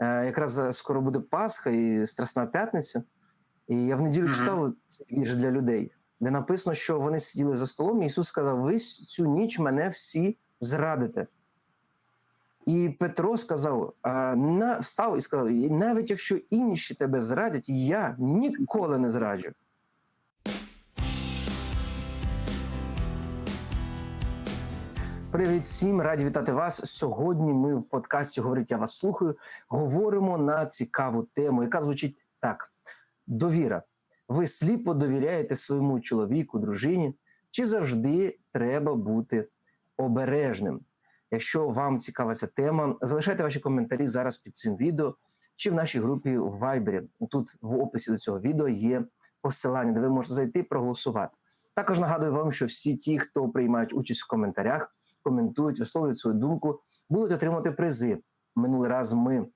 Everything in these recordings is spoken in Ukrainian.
Е, якраз скоро буде Пасха і Страсна п'ятниця. І я в неділю Мгм. читав цей вірш для людей, де написано, що вони сиділи за столом, і Ісус сказав: Ви цю ніч мене всі зрадите. І Петро сказав: встав і сказав: навіть якщо інші тебе зрадять, я ніколи не зраджу. Привіт всім, раді вітати вас. Сьогодні ми в подкасті Говорить, я вас слухаю. Говоримо на цікаву тему, яка звучить так: довіра. Ви сліпо довіряєте своєму чоловіку, дружині, чи завжди треба бути обережним? Якщо вам цікава ця тема, залишайте ваші коментарі зараз під цим відео чи в нашій групі в Viber. Тут в описі до цього відео є посилання, де ви можете зайти проголосувати. Також нагадую вам, що всі ті, хто приймають участь в коментарях, коментують, висловлюють свою думку, будуть отримати призи. Минулий раз ми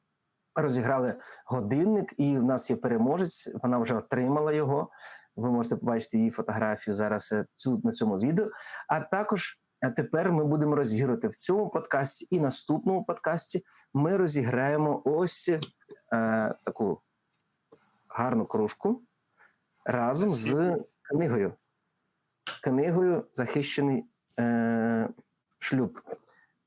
розіграли годинник, і в нас є переможець. Вона вже отримала його. Ви можете побачити її фотографію зараз е, цю на цьому відео. А також а тепер ми будемо розігрувати в цьому подкасті і наступному подкасті. Ми розіграємо ось е, таку гарну кружку разом з книгою. Книгою захищений е, шлюб.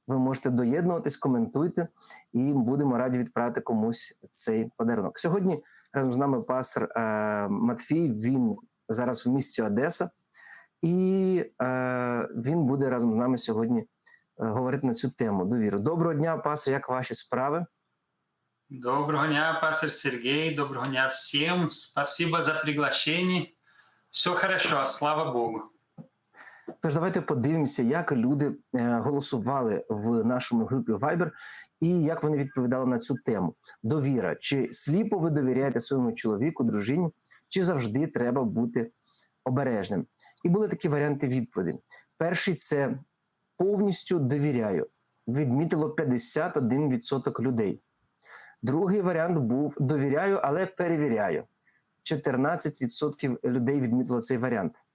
Ви можете доєднуватись, коментуйте, і будемо раді відправити комусь цей подарунок. Сьогодні разом з нами пастор е, Матфій. Він зараз в місті Одеса, і е, він буде разом з нами сьогодні е, говорити на цю тему довіру. Доброго дня, пастор, як ваші справи? Доброго дня, пастор Сергей. Доброго дня всем. Спасибо за приглашение. Все хорошо, слава Богу. Тож давайте подивимося, як люди е, голосували в нашому групі Viber і як вони відповідали на цю тему. Довіра. Чи сліпо ви довіряєте своєму чоловіку, дружині, чи завжди треба бути обережним? І були такі варіанти відповіді. Перший це повністю довіряю. Відмітило 51% людей. Другий варіант був довіряю, але перевіряю. 14% людей відмітило цей варіант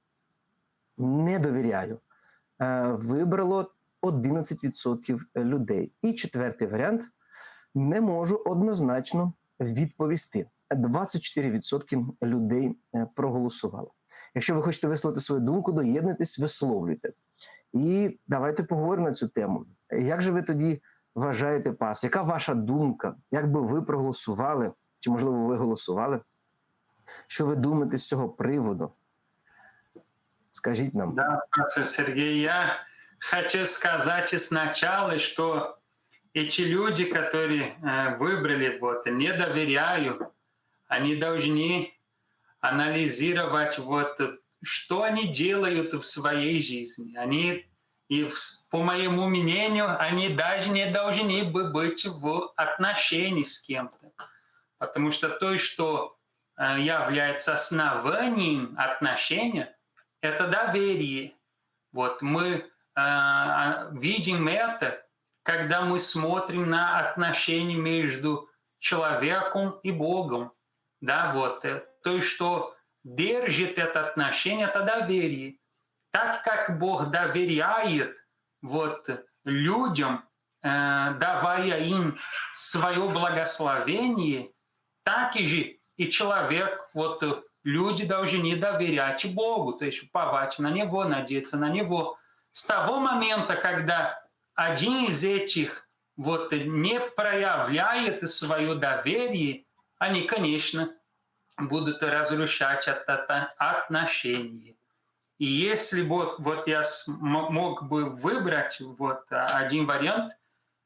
не довіряю. Е, Вибрало 11% людей. І четвертий варіант не можу однозначно відповісти. 24% людей е, проголосувало. Якщо ви хочете висловити свою думку, доєднуйтесь, висловлюйте. І давайте поговоримо на цю тему. Як же ви тоді вважаєте пас? Яка ваша думка? Як би ви проголосували? Чи можливо ви голосували? Що ви думаєте з цього приводу? Скажіть нам. Да, пастор Сергей, я хочу сказать сначала, что эти люди, которые э, выбрали вот не доверяю, они должны анализировать вот что они делают в своей жизни. Они и по моему мнению, они даже не должны бы быть в отношении с кем-то. Потому что то, что э, является основанием отношения, это доверие. Вот мы э, видим это, когда мы смотрим на отношения между человеком и Богом. Да, вот. э, То, что держит это отношение, это доверие. Так как Бог доверяет вот, людям, э, давая им свое благословение, так же и человек, вот люди должны доверять Богу, то есть уповать на Него, надеяться на Него. С того момента, когда один из этих вот не проявляет свое доверие, они, конечно, будут разрушать это отношение. И если вот, вот я мог бы выбрать вот один вариант,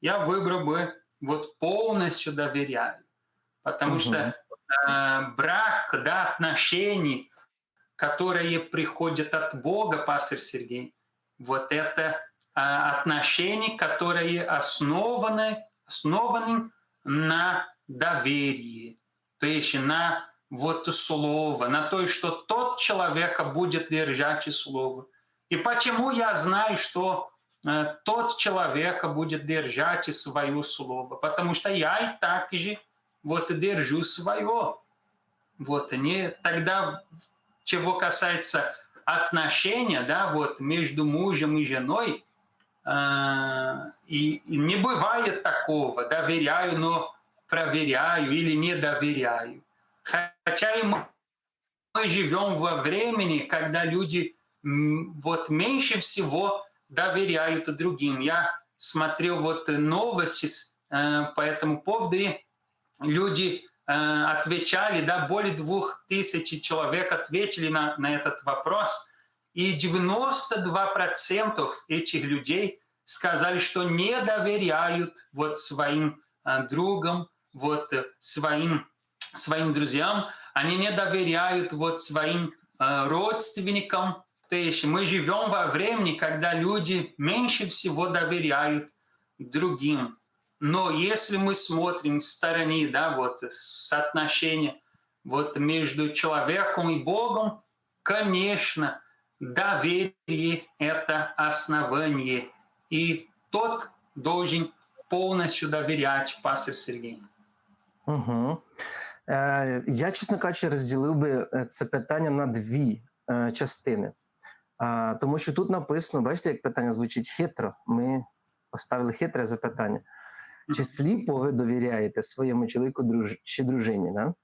я выбрал бы вот полностью доверяю. Потому Мгм. что брак, да, отношений, которые приходят от Бога, пастор Сергей, вот это э, отношения, которые основаны, основаны на доверии, то есть на вот слово, на то, что тот человек будет держать слово. И почему я знаю, что э, тот человек будет держать свое слово? Потому что я и так же вот держу свое. Вот не тогда, чего касается отношения, да, вот между мужем и женой, э, и, и не бывает такого, доверяю, но проверяю или не доверяю. Хотя и мы, мы живем во времени, когда люди вот меньше всего доверяют другим. Я смотрел вот новости э, по этому поводу, и люди э, отвечали, да, более двух тысяч человек ответили на, на этот вопрос, и 92% этих людей сказали, что не доверяют вот своим э, другам, вот э, своим, своим друзьям, они не доверяют вот своим э, родственникам. То есть мы живем во времени, когда люди меньше всего доверяют другим. Но если мы смотрим с стороны, да, вот соотношение вот между человеком и Богом, конечно, доверие – это основание. И тот должен полностью доверять, пастор Сергей. Угу. Е, я, чесно кажучи, розділив би е, це питання на дві е, частини. А, тому що тут написано, бачите, як питання звучить хитро. Ми поставили хитре запитання. Чи сліпо ви довіряєте своєму чоловіку друж... чи дружині? Да?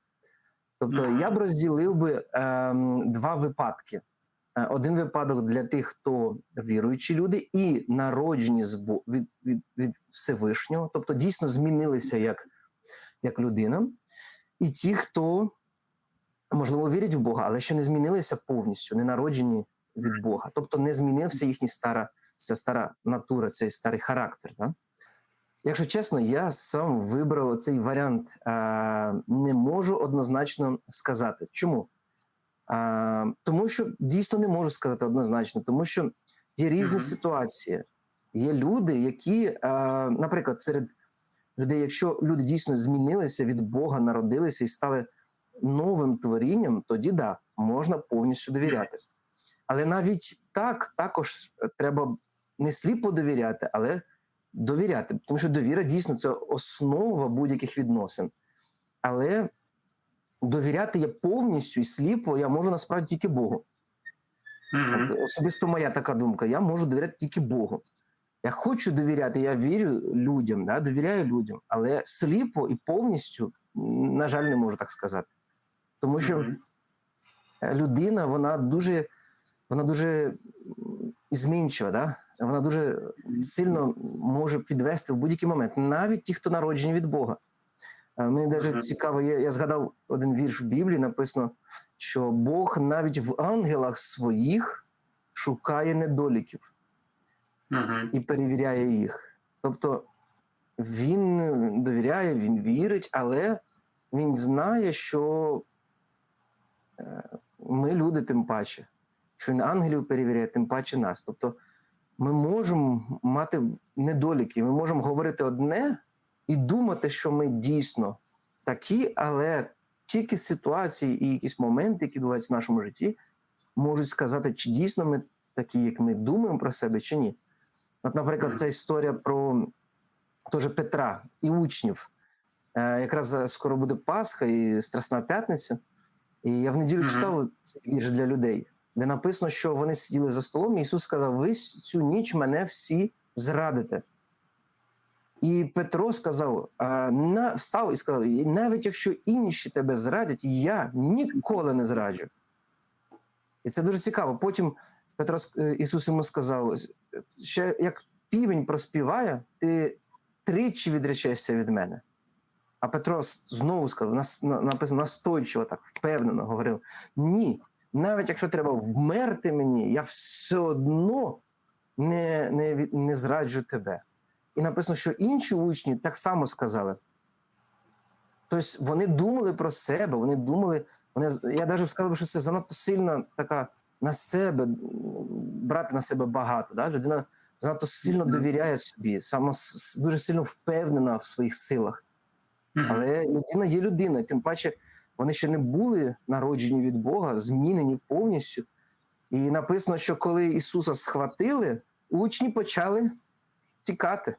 Тобто я б розділив би ем, два випадки. Е, Один випадок для тих, хто віруючі люди і народжені з Бо- від, від, від Всевишнього, тобто дійсно змінилися як, як людина, і ті, хто можливо вірять в Бога, але ще не змінилися повністю, не народжені від Бога. Тобто не змінився їхня стара, ця стара натура, цей старий характер. Да? Якщо чесно, я сам вибрав цей варіант. Не можу однозначно сказати. Чому? Тому що дійсно не можу сказати однозначно, тому що є різні Мгм. ситуації. Є люди, які, наприклад, серед людей, якщо люди дійсно змінилися від Бога, народилися і стали новим творінням, тоді да, можна повністю довіряти. Але навіть так також треба не сліпо довіряти, але довіряти. Тому що довіра дійсно це основа будь-яких відносин. Але довіряти я повністю і сліпо я можу насправді тільки Богу. Мгм. От особисто моя така думка. Я можу довіряти тільки Богу. Я хочу довіряти, я вірю людям, да, довіряю людям, але сліпо і повністю, на жаль, не можу так сказати. Тому що Мгм. е, людина, вона дуже, вона дуже змінчива, да? Вона дуже сильно може підвести в будь-який момент, навіть ті, хто народжені від Бога. Е, Мені навіть цікаво, я, я згадав один вірш в Біблії, написано, що Бог навіть в ангелах своїх шукає недоліків і перевіряє їх. Тобто він довіряє, він вірить, але він знає, що е, ми люди тим паче, що він ангелів перевіряє, тим паче нас. Тобто ми можемо мати недоліки, ми можемо говорити одне і думати, що ми дійсно такі, але тільки ситуації і якісь моменти, які відбуваються в нашому житті, можуть сказати, чи дійсно ми такі, як ми думаємо про себе, чи ні. От, наприклад, ця історія про теж Петра і учнів. Е, якраз скоро буде Пасха і Страсна П'ятниця. І я в неділю читав цей вірш для людей, де написано, що вони сиділи за столом, і Ісус сказав: Ви цю ніч мене всі зрадите. І Петро сказав: на, встав і сказав: навіть якщо інші тебе зрадять, я ніколи не зраджу. І це дуже цікаво. Потім Петро е, Ісус йому сказав: ще як півень проспіває, ти тричі відречешся від мене. А Петро знову сказав, написано настойчиво, так впевнено говорив: ні, навіть якщо треба вмерти мені, я все одно не, не, не зраджу тебе. І написано, що інші учні так само сказали. Тобто вони думали про себе, вони думали, вони, я навіть сказав, що це занадто сильна така на себе, брати на себе багато. Да? Людина занадто сильно довіряє собі, само, дуже сильно впевнена в своїх силах. Але людина є людина, тим паче вони ще не були народжені від Бога, змінені повністю. І написано, що коли Ісуса схватили, учні почали тікати.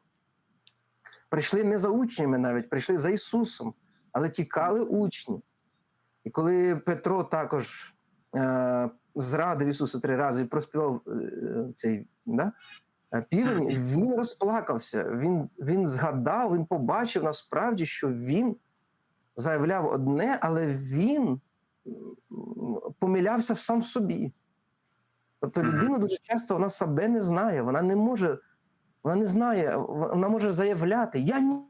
Прийшли не за учнями навіть, прийшли за Ісусом, але тікали учні. І коли Петро також е, зрадив Ісуса три рази і проспівав е, цей, да? Е, Півень він розплакався. Він, він згадав, він побачив насправді, що він заявляв одне, але він помилявся в сам собі. Тобто людина дуже часто вона себе не знає, вона не може, вона не знає, вона може заявляти: Я ні-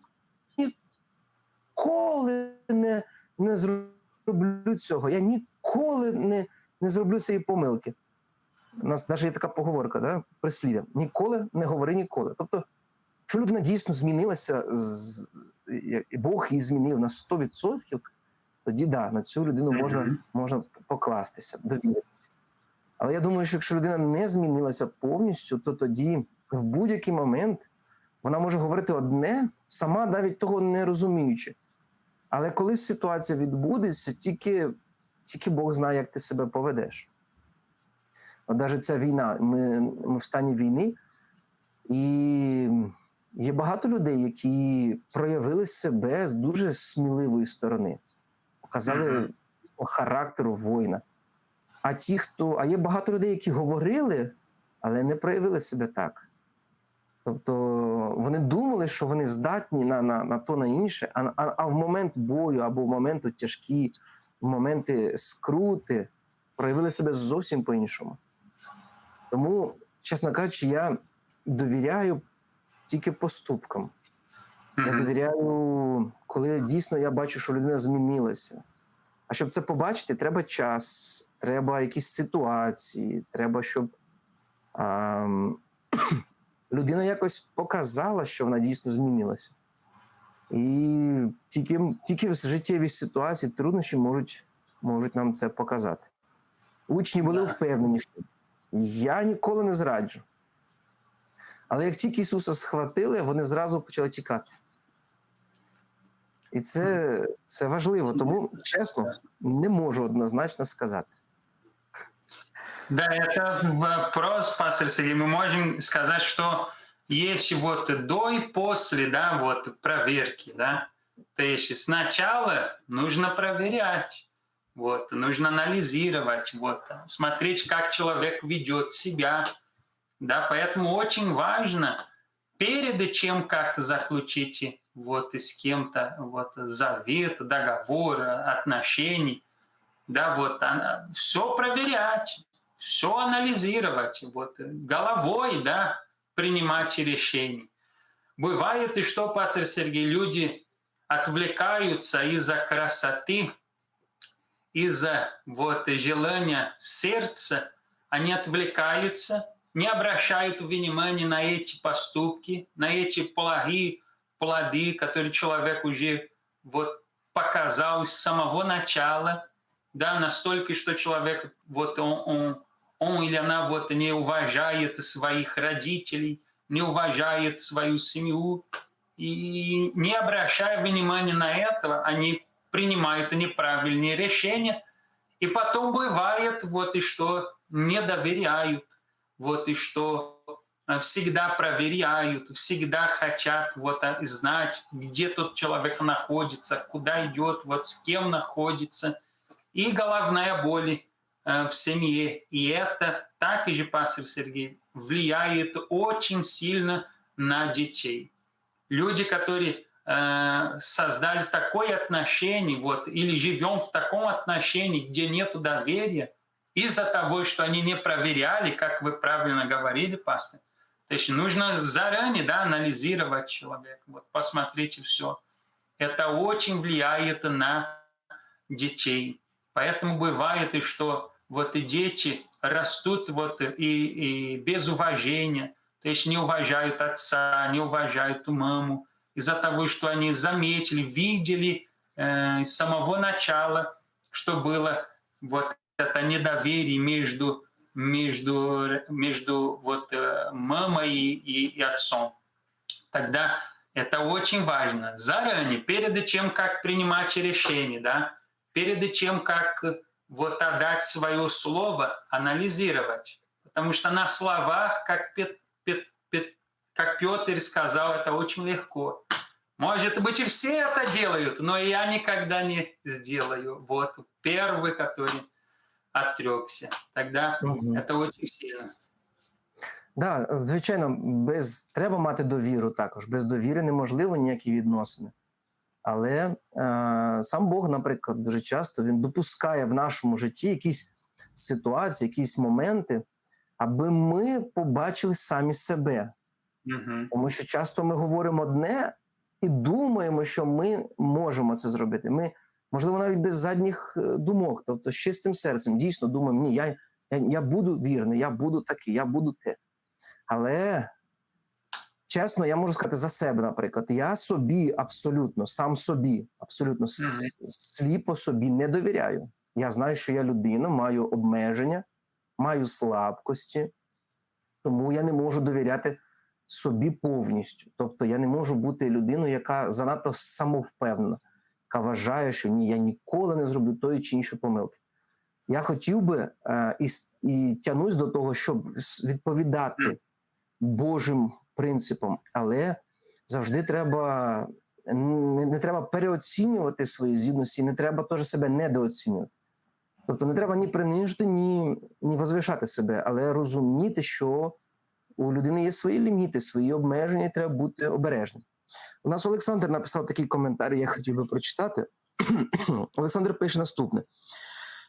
ніколи не, не зроблю цього, я ніколи не, не зроблю цієї помилки. У нас навіть є така поговорка, да? прислів'я: ніколи не говори ніколи. Тобто, якщо людина дійсно змінилася, з- Бог її змінив на 100%, тоді да, на цю людину можна, можна покластися, довіритися. Але я думаю, що якщо людина не змінилася повністю, то тоді в будь-який момент вона може говорити одне, сама навіть того не розуміючи. Але коли ситуація відбудеться, тільки, тільки Бог знає, як ти себе поведеш. От навіть ця війна, ми, ми в стані війни, і є багато людей, які проявили себе з дуже сміливої сторони, показали Мгм. характеру воїна. А ті, хто. А є багато людей, які говорили, але не проявили себе так. Тобто вони думали, що вони здатні на, на, на то, на інше, а, а, а в момент бою або в момент тяжкі, в моменти скрути проявили себе зовсім по-іншому. Тому, чесно кажучи, я довіряю тільки поступкам. Я довіряю, коли дійсно я бачу, що людина змінилася. А щоб це побачити, треба час, треба якісь ситуації, треба, щоб а, людина якось показала, що вона дійсно змінилася. І тільки, тільки в життєвій ситуації труднощі можуть, можуть нам це показати. Учні були впевнені, що я ніколи не зраджу. Але як тільки Ісуса схватили, вони зразу почали тікати. І це, це важливо. Тому, чесно, не можу однозначно сказати. Да, это вопрос, пастор Сергей. Мы можем сказать, что есть вот до и после, да, вот проверки, да. То есть сначала нужно проверять, вот, нужно анализировать, вот, смотреть, как человек ведет себя, да, поэтому очень важно перед чем как заключить вот с кем-то вот завет, договор, отношений, да, вот все проверять, все анализировать, вот головой, да, принимать решения. Бывает и что, пастор Сергей, люди отвлекаются из-за красоты, из-за вот желания сердца, они отвлекаются, не обращают внимания на эти поступки, на эти плохие плоды, которые человек уже вот показал с самого начала, да, настолько, что человек вот он, он, он или она вот не уважает своих родителей, не уважает свою семью, и не обращая внимания на это, они принимают неправильные решения, и потом бывает вот и что не доверяют, вот и что всегда проверяют, всегда хотят вот знать, где тот человек находится, куда идет, вот с кем находится, и головная боль э, в семье. И это также, пастор Сергей, влияет очень сильно на детей. Люди, которые э, создали такое отношение, вот, или живем в таком отношении, где нет доверия, из-за того, что они не проверяли, как вы правильно говорили, пастор. То есть нужно заранее да, анализировать человека, вот, посмотрите все. Это очень влияет на детей. Поэтому бывает и что вот и дети растут вот и, и без уважения, то есть не уважают отца, не уважают маму, из-за того, что они заметили, видели э, с самого начала, что было вот это недоверие между, между, между вот, э, мамой и, и, отцом. Тогда это очень важно. Заранее, перед чем как принимать решение, да, перед чем как вот отдать свое слово, анализировать. Потому что на словах, как, Пет, Пет, Пет, как Петр сказал, это очень легко. Может быть, и все это делают, но я никогда не сделаю. Вот первый, который отрекся. Тогда Мгм. это очень сильно. Да, звичайно, без треба мати довіру також. Без довіри неможливо ніякі відносини. Але е, сам Бог, наприклад, дуже часто він допускає в нашому житті якісь ситуації, якісь моменти, аби ми побачили самі себе. Мгм. Тому що часто ми говоримо одне і думаємо, що ми можемо це зробити. Ми, можливо, навіть без задніх е, думок, тобто з чистим серцем, дійсно думаємо, ні, я, я, я буду вірний, я буду такий, я буду те. Але чесно, я можу сказати за себе, наприклад, я собі абсолютно, сам собі, абсолютно сліпо собі не довіряю. Я знаю, що я людина, маю обмеження, маю слабкості, тому я не можу довіряти собі повністю. Тобто я не можу бути людиною, яка занадто самовпевнена, яка вважає, що ні, я ніколи не зроблю тої чи іншої помилки. Я хотів би е, і, і тянусь до того, щоб відповідати Божим принципам, але завжди треба не, не треба переоцінювати свої здібності, не треба теж себе недооцінювати. Тобто не треба ні принижити, ні, ні возвишати себе, але розуміти, що у людини є свої ліміти, свої обмеження, і треба бути обережним. У нас Олександр написав такий коментар, я хотів би прочитати. Олександр пише наступне: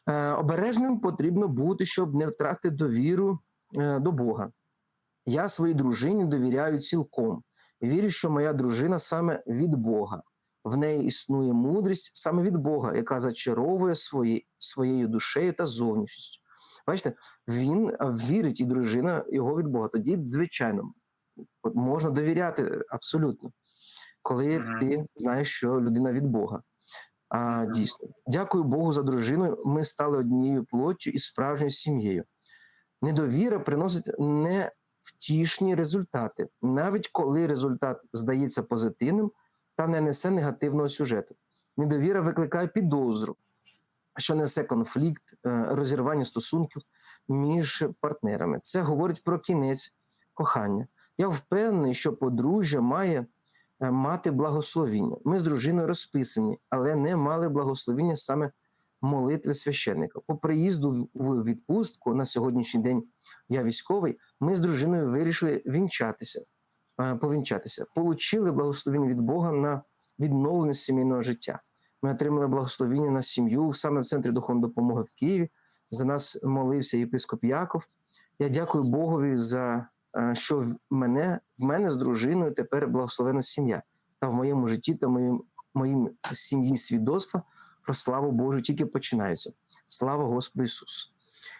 Е, обережним потрібно бути, щоб не втратити довіру е, до Бога. Я своїй дружині довіряю цілком. Вірю, що моя дружина саме від Бога. В неї існує мудрість саме від Бога, яка зачаровує свої, своєю душею та зовнішністю. Бачите, він вірить, і дружина його від Бога. Тоді, звичайно, можна довіряти абсолютно, коли Мгм. ти знаєш, що людина від Бога. А, дійсно, дякую Богу за дружину. Ми стали однією плоттю і справжньою сім'єю. Недовіра приносить невтішні результати, навіть коли результат здається позитивним та не несе негативного сюжету. Недовіра викликає підозру, що несе конфлікт, е, розірвання стосунків між партнерами. Це говорить про кінець кохання. Я впевнений, що подружжя має мати благословіння. Ми з дружиною розписані, але не мали благословіння саме молитви священника. По приїзду в відпустку на сьогоднішній день я військовий. Ми з дружиною вирішили вінчатися, е, повінчатися. Получили благословіння від Бога на відновлення сімейного життя. Ми отримали благословіння на сім'ю саме в центрі духовної допомоги в Києві. За нас молився єпископ Яков. Я дякую Богові за е, що в мене в мене з дружиною тепер благословена сім'я. Та в моєму житті та моїм моїм сім'ї свідоцтва про славу Божу тільки починаються. Слава Господу Ісусу!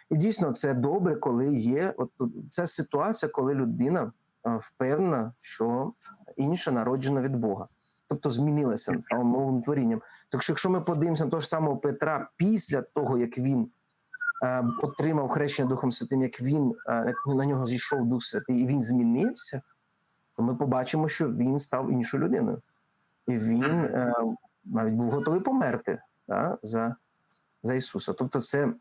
І дійсно це добре, коли є от ця ситуація, коли людина е, впевнена, що інша народжена від Бога, тобто змінилася, стала новим творінням. Так що, якщо ми подивимося на того ж самого Петра після того, як він е, отримав хрещення Духом Святим, як він е, як на нього зійшов Дух Святий, і він змінився, то ми побачимо, що він став іншою людиною, і він е, навіть був готовий померти да, за, за Ісуса. Тобто, це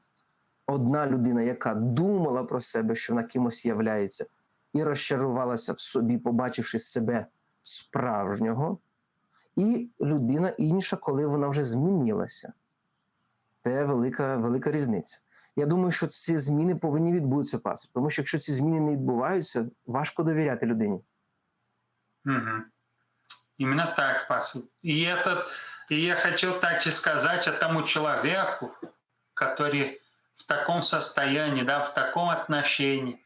одна людина, яка думала про себе, що вона кимось являється, і розчарувалася в собі, побачивши себе справжнього, і людина інша, коли вона вже змінилася. Це велика, велика різниця. Я думаю, що ці зміни повинні відбутися, пастор. Тому що якщо ці зміни не відбуваються, важко довіряти людині. Мгм. Именно так, пастор. И, этот, и я хотел также сказать этому человеку, который в таком состоянии, да, в таком отношении,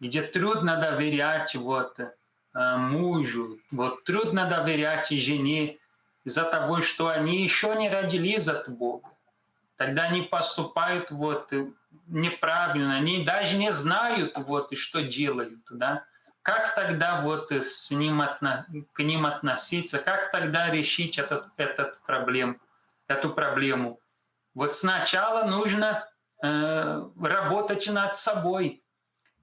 где трудно доверять вот, э, мужу, вот трудно доверять и жене из-за того, что они еще не родились от Бога. Тогда они поступают вот э, неправильно, они даже не знают вот и что делают, да. Как тогда вот э, с ним отно- к ним относиться, как тогда решить этот, этот проблем, эту проблему? Вот сначала нужно э, работать над собой,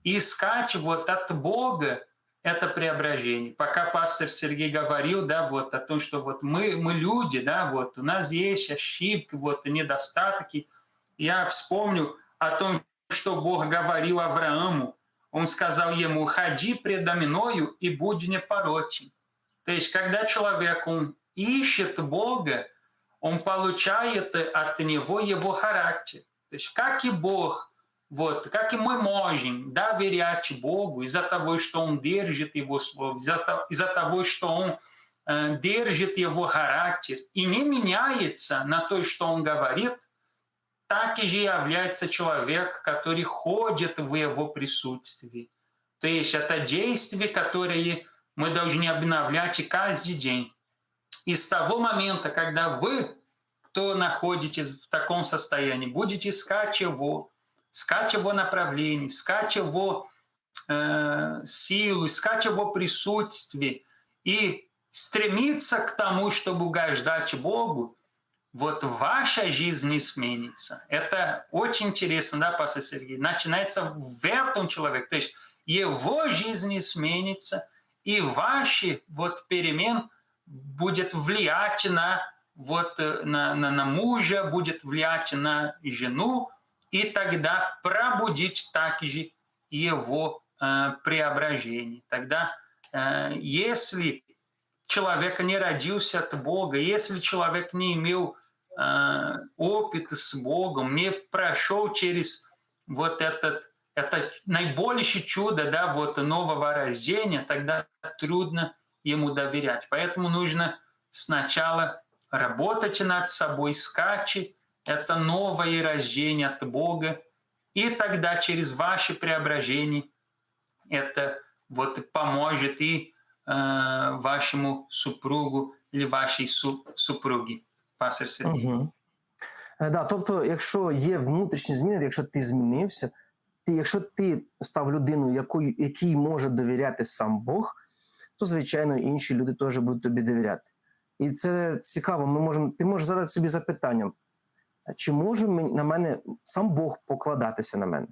искать вот от Бога это преображение. Пока пастор Сергей говорил, да, вот о том, что вот мы, мы люди, да, вот у нас есть ошибки, вот недостатки. Я вспомню о том, что Бог говорил Аврааму. Он сказал ему, ходи предо мною и будь непорочен. То есть, когда человек, он ищет Бога, он получает от него его характер. То есть, как и Бог вот, как и мы можем доверять Богу из-за того, что Он держит Его Слово, из-за то- из-за того, что Он э, держит Его характер и не меняется на то, что Он говорит, так и же является человек, который ходит в Его присутствии. То есть это действия, которые мы должны обновлять каждый день. И с того момента, когда вы, кто находитесь в таком состоянии, будете искать Его, искать Его направление, искать Его э, силу, искать Его присутствие и стремиться к тому, чтобы угождать Богу, вот ваша жизнь не сменится. Это очень интересно, да, пастор Сергей? Начинается в этом человеке. То есть его жизнь не сменится, и ваши вот перемен будет влиять на вот э, на, на, на мужа, будет влиять на жену, и тогда пробудить также его э, преображение. Тогда, э, если человек не родился от Бога, если человек не имел э, опыта с Богом, не прошел через вот этот это наибольшее чудо, да, вот нового рождения, тогда трудно ему доверять. Поэтому нужно сначала работать над собой, искать это новое рождение от Бога, и тогда через ваше преображение это вот поможет и э, вашему супругу или вашій су- супругі. Пастор Сергій. Угу. Да, тобто, якщо є внутрішні зміни, якщо ти змінився, ти, якщо ти став людиною, якою, якій може довіряти сам Бог, то звичайно інші люди теж будуть тобі довіряти. І це цікаво. Ми можемо, ти можеш задати собі запитання, а чи може на мене сам Бог покладатися на мене?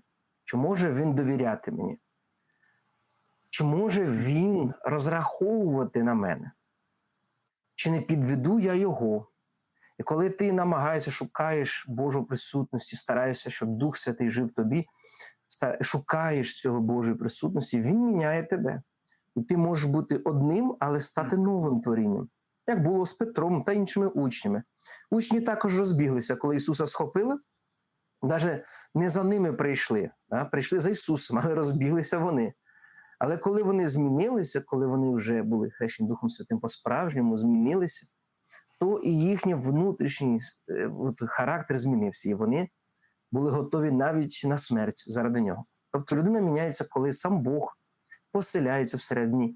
Чи може він довіряти мені? Чи може він розраховувати на мене? Чи не підведу я його? І коли ти намагаєшся, шукаєш Божу присутності, стараєшся, щоб Дух Святий жив тобі, шукаєш цього Божої присутності, він міняє тебе. І ти можеш бути одним, але стати новим творінням, як було з Петром та іншими учнями. Учні також розбіглися, коли Ісуса схопили, навіть не за ними прийшли, а прийшли за Ісусом, але розбіглися вони. Але коли вони змінилися, коли вони вже були хрещені Духом Святим по-справжньому, змінилися, то і їхній внутрішній е, характер змінився, і вони були готові навіть на смерть заради нього. Тобто людина міняється, коли сам Бог поселяється всередині,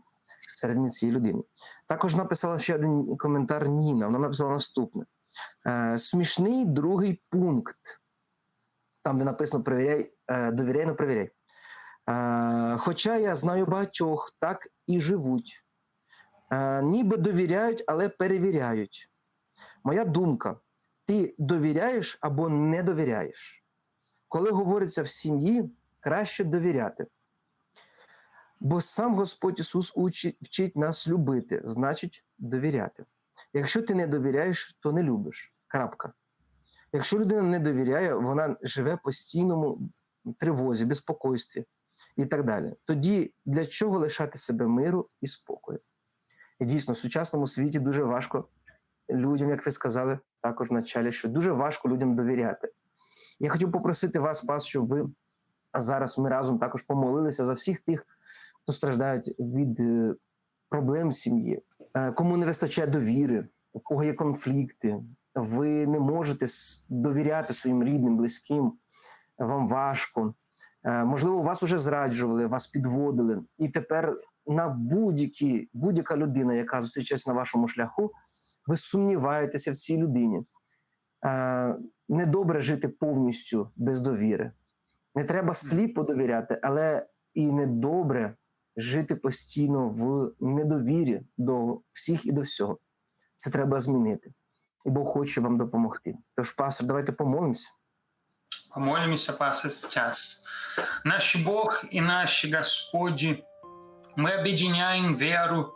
всередині цієї людини. Також написала ще один коментар Ніна. Вона написала наступне: е, смішний другий пункт, там, де написано «Перевіряй, е, довіряй, не перевіряй. Е, хоча я знаю багатьох, так і живуть. Е, ніби довіряють, але перевіряють. Моя думка: ти довіряєш або не довіряєш. Коли говориться в сім'ї, краще довіряти. Бо сам Господь Ісус учить, вчить нас любити, значить довіряти. Якщо ти не довіряєш, то не любиш. Крапка. Якщо людина не довіряє, вона живе постійному тривозі, безпокойстві і так далі. Тоді для чого лишати себе миру і спокою? І дійсно, в сучасному світі дуже важко людям, як ви сказали, також в началі, що дуже важко людям довіряти. Я хочу попросити вас, пас, щоб ви зараз ми разом також помолилися за всіх тих, хто страждають від е, проблем сім'ї, кому не вистачає довіри, у кого є конфлікти, ви не можете довіряти своїм рідним, близьким, вам важко. Е, Можливо, вас вже зраджували, вас підводили, і тепер на будь-які, будь-яка людина, яка зустрічається на вашому шляху, ви сумніваєтеся в цій людині. Е, Недобре жити повністю без довіри. Не треба сліпо довіряти, але і недобре жити постійно в недовірі до всіх і до всього. Це треба змінити. І Бог хоче вам допомогти. Тож, пастор, давайте помолимося. Помолимся, пастор, сейчас. Наш Бог и наш Господь, мы объединяем веру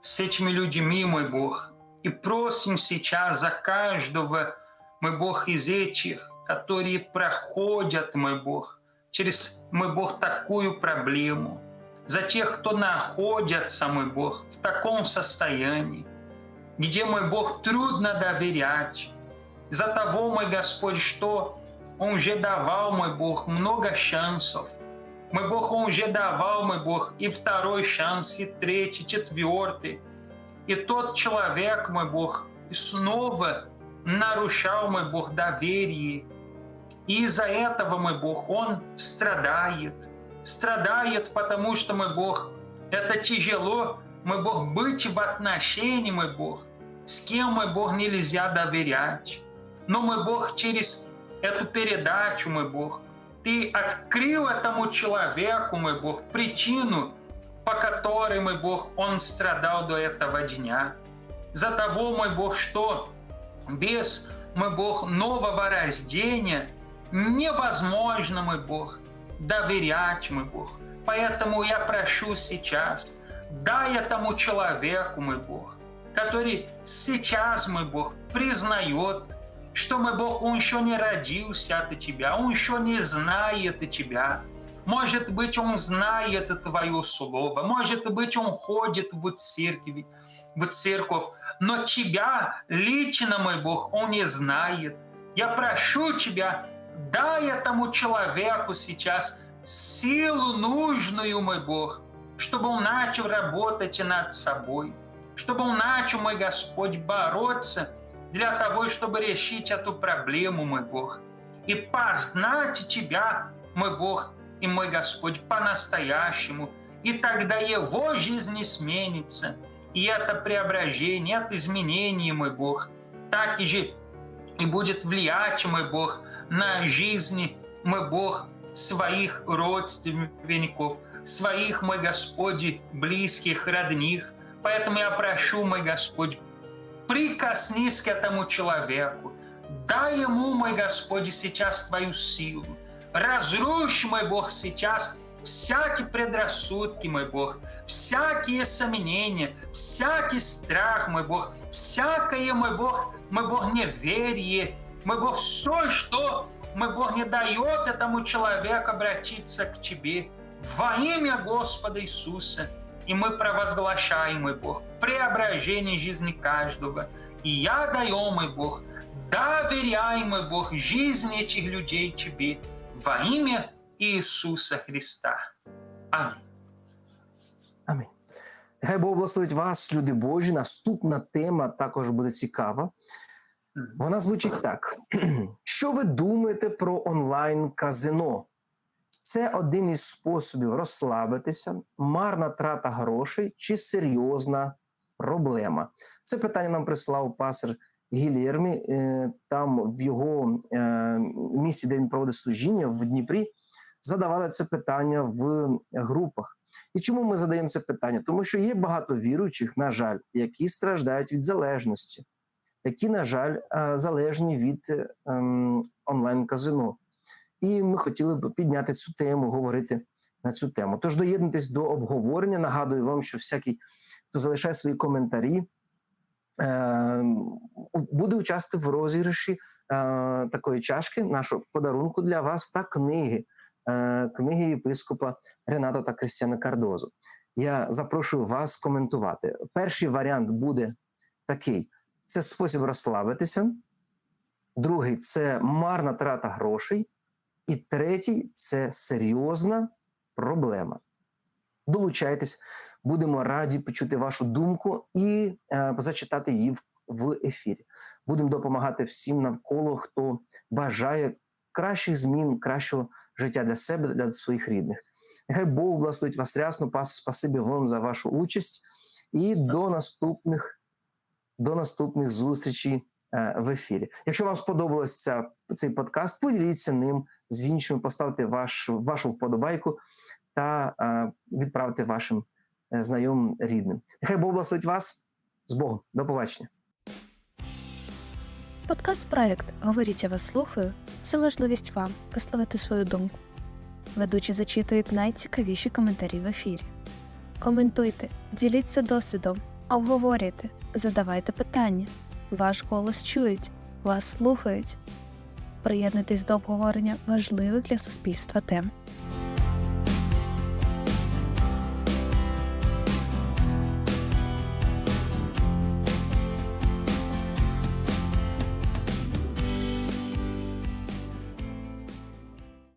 с этими людьми, мой Бог, и просим сейчас за каждого, мой Бог, из этих, которые проходят, мой Бог, через, мой Бог, такую проблему, за тех, кто находится, мой Бог, в таком состоянии, где, мой Бог, трудно доверять, за того, мой Господь, что Он уже давал, мой Бог, много шансов. Мой Бог, Он уже давал, мой Бог, и второй шанс, и третий, четвертый. И тот человек, мой Бог, снова нарушал, мой Бог, доверие. И из-за этого, мой Бог, он страдает. Страдает, потому что, мой Бог, это тяжело, мой Бог, быть в отношении, мой Бог, с кем, мой Бог, нельзя доверять. Но, мой Бог, через эту передачу, мой Бог, ты открыл этому человеку, мой Бог, причину, по которой, мой Бог, он страдал до этого дня. За того, мой Бог, что без, мой Бог, нового рождения невозможно, мой Бог, доверять, мой Бог. Поэтому я прошу сейчас, дай этому человеку, мой Бог, который сейчас, мой Бог, признает, что, мой Бог, он еще не родился от Тебя, он еще не знает Тебя. Может быть, он знает Твое Слово, может быть, он ходит в церковь, в церковь, но Тебя лично, мой Бог, он не знает. Я прошу Тебя, дай этому человеку сейчас силу нужную, мой Бог, чтобы он начал работать над собой, чтобы он начал, мой Господь, бороться для того, чтобы решить эту проблему, мой Бог, и познать Тебя, мой Бог и мой Господь, по-настоящему, и тогда его жизнь сменится, и это преображение, это изменение, мой Бог, так же и будет влиять, мой Бог, на жизни, мой Бог, своих родственников, своих, мой Господь, близких, родных. Поэтому я прошу, мой Господь, прикоснись к этому человеку, дай ему, мой Господь, сейчас Твою силу. Разрушь, мой Бог, сейчас всякие предрассудки, мой Бог, всякие сомнения, всякий страх, мой Бог, всякое, мой Бог, мой Бог, неверие, мой Бог, все, что, мой Бог, не дает этому человеку обратиться к Тебе во имя Господа Иисуса. И мы провозглашаем, мой Бог, преображение жизни каждого. И я даю, мой Бог, доверяем, мой Бог, жизни этих людей Тебе во имя Ісуса Христа. Амінь. Амінь. Нехай Бог благословить вас, люди Божі. Наступна тема також буде цікава. Вона звучить так: що ви думаєте про онлайн-казино? Це один із способів розслабитися, марна трата грошей чи серйозна проблема. Це питання нам прислав пастор Гілєрмі. Е, Там в його е, місці, де він проводить служіння в Дніпрі, задавали це питання в групах. І чому ми задаємо це питання? Тому що є багато віруючих, на жаль, які страждають від залежності, які, на жаль, е, залежні від е, ем, онлайн-казино. І ми хотіли б підняти цю тему, говорити на цю тему. Тож доєднуйтесь до обговорення. Нагадую вам, що всякий, хто залишає свої коментарі, е, буде участвувати в розіграші такої чашки, нашого подарунку для вас та книги, книги єпископа Рената та Кристіана Кардозу. Я запрошую вас коментувати. Перший варіант буде такий: це спосіб розслабитися. Другий це марна трата грошей. І третій це серйозна проблема. Долучайтесь, будемо раді почути вашу думку і е, зачитати її в, в ефірі. Будемо допомагати всім навколо, хто бажає кращих змін, кращого життя для себе, для своїх рідних. Нехай Бог благословить вас рясно. Пас, спасибі вам за вашу участь і до наступних, до наступних зустрічей е, в ефірі. Якщо вам сподобався цей подкаст, поділіться ним з іншими, поставте ваш, вашу вподобайку та е, відправте вашим е, знайомим рідним. Нехай Бог благословить вас з Богом. До побачення. Подкаст проект Говоріть, я вас слухаю це можливість вам висловити свою думку. Ведучі зачитують найцікавіші коментарі в ефірі. Коментуйте, діліться досвідом, обговорюйте, задавайте питання. Ваш голос чують, вас слухають. Приєднуйтесь до обговорення важливих для суспільства тем.